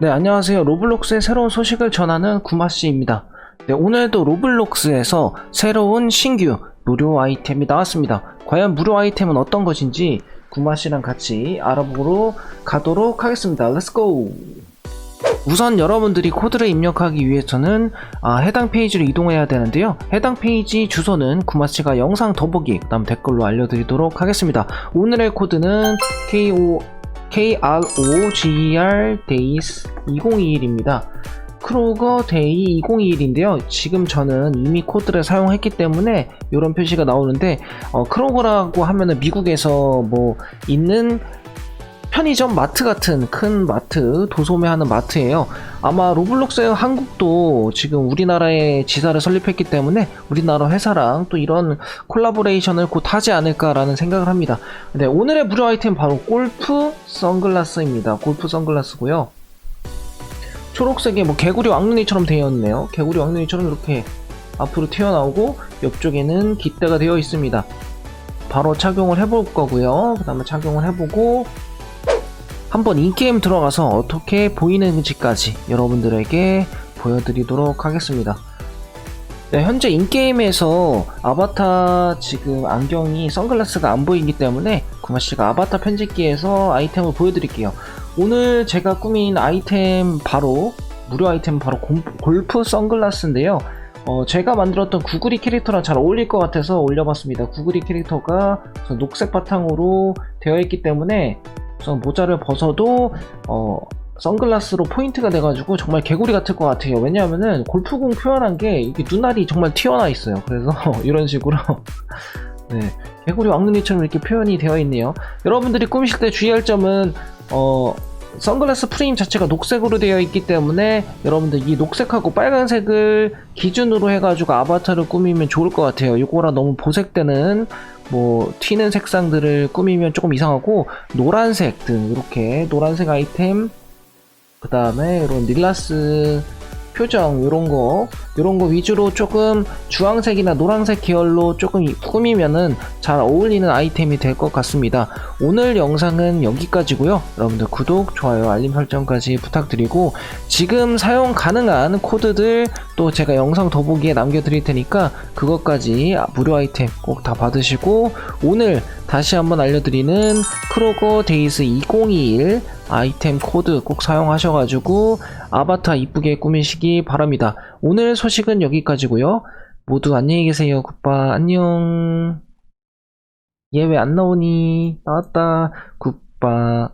네, 안녕하세요. 로블록스의 새로운 소식을 전하는 구마씨입니다. 네, 오늘도 로블록스에서 새로운 신규 무료 아이템이 나왔습니다. 과연 무료 아이템은 어떤 것인지 구마씨랑 같이 알아보러 가도록 하겠습니다. 렛츠고! 우선 여러분들이 코드를 입력하기 위해서는 아, 해당 페이지로 이동해야 되는데요. 해당 페이지 주소는 구마씨가 영상 더보기, 그 다음 댓글로 알려드리도록 하겠습니다. 오늘의 코드는 KO KROGER Days 2021입니다. 크로거 데이 2021인데요. 지금 저는 이미 코드를 사용했기 때문에 이런 표시가 나오는데 어, 크로거라고 하면은 미국에서 뭐 있는 편의점 마트 같은 큰 마트 도소매하는 마트예요. 아마 로블록스 한국도 지금 우리나라에 지사를 설립했기 때문에 우리나라 회사랑 또 이런 콜라보레이션을 곧 하지 않을까라는 생각을 합니다. 네, 오늘의 무료 아이템 바로 골프 선글라스입니다. 골프 선글라스고요. 초록색에 뭐 개구리 왕눈이처럼 되어 있네요. 개구리 왕눈이처럼 이렇게 앞으로 튀어나오고 옆쪽에는 깃대가 되어 있습니다. 바로 착용을 해볼 거고요. 그 다음에 착용을 해보고 한번 인게임 들어가서 어떻게 보이는지까지 여러분들에게 보여드리도록 하겠습니다. 네, 현재 인게임에서 아바타 지금 안경이 선글라스가 안 보이기 때문에 구마씨가 아바타 편집기에서 아이템을 보여드릴게요. 오늘 제가 꾸민 아이템 바로 무료 아이템 바로 곰- 골프 선글라스인데요. 어, 제가 만들었던 구글이 캐릭터랑 잘 어울릴 것 같아서 올려봤습니다. 구글이 캐릭터가 녹색 바탕으로 되어 있기 때문에 우선 모자를 벗어도 어, 선글라스로 포인트가 돼가지고 정말 개구리 같을 것 같아요. 왜냐하면은 골프공 표현한 게 이게 눈알이 정말 튀어나 있어요. 그래서 이런 식으로 네 개구리 왕눈이처럼 이렇게 표현이 되어 있네요. 여러분들이 꾸미실 때 주의할 점은 어 선글라스 프레임 자체가 녹색으로 되어 있기 때문에 여러분들 이 녹색하고 빨간색을 기준으로 해가지고 아바타를 꾸미면 좋을 것 같아요. 이거랑 너무 보색되는 뭐 튀는 색상들을 꾸미면 조금 이상하고 노란색 등 이렇게 노란색 아이템 그 다음에 이런 닐라스 표정 이런 거 이런 거 위주로 조금 주황색이나 노란색 계열로 조금 꾸미면은 잘 어울리는 아이템이 될 것 같습니다. 오늘 영상은 여기까지고요. 여러분들 구독, 좋아요, 알림 설정까지 부탁드리고 지금 사용 가능한 코드들 또 제가 영상 더보기에 남겨드릴 테니까 그것까지 무료 아이템 꼭 다 받으시고 오늘 다시 한번 알려드리는 크로거 데이스 2021 아이템 코드 꼭 사용하셔가지고 아바타 이쁘게 꾸미시기 바랍니다. 오늘 소식은 여기까지고요. 모두 안녕히 계세요. 굿바 안녕. 얘 왜 안 나오니? 나왔다. 굿바.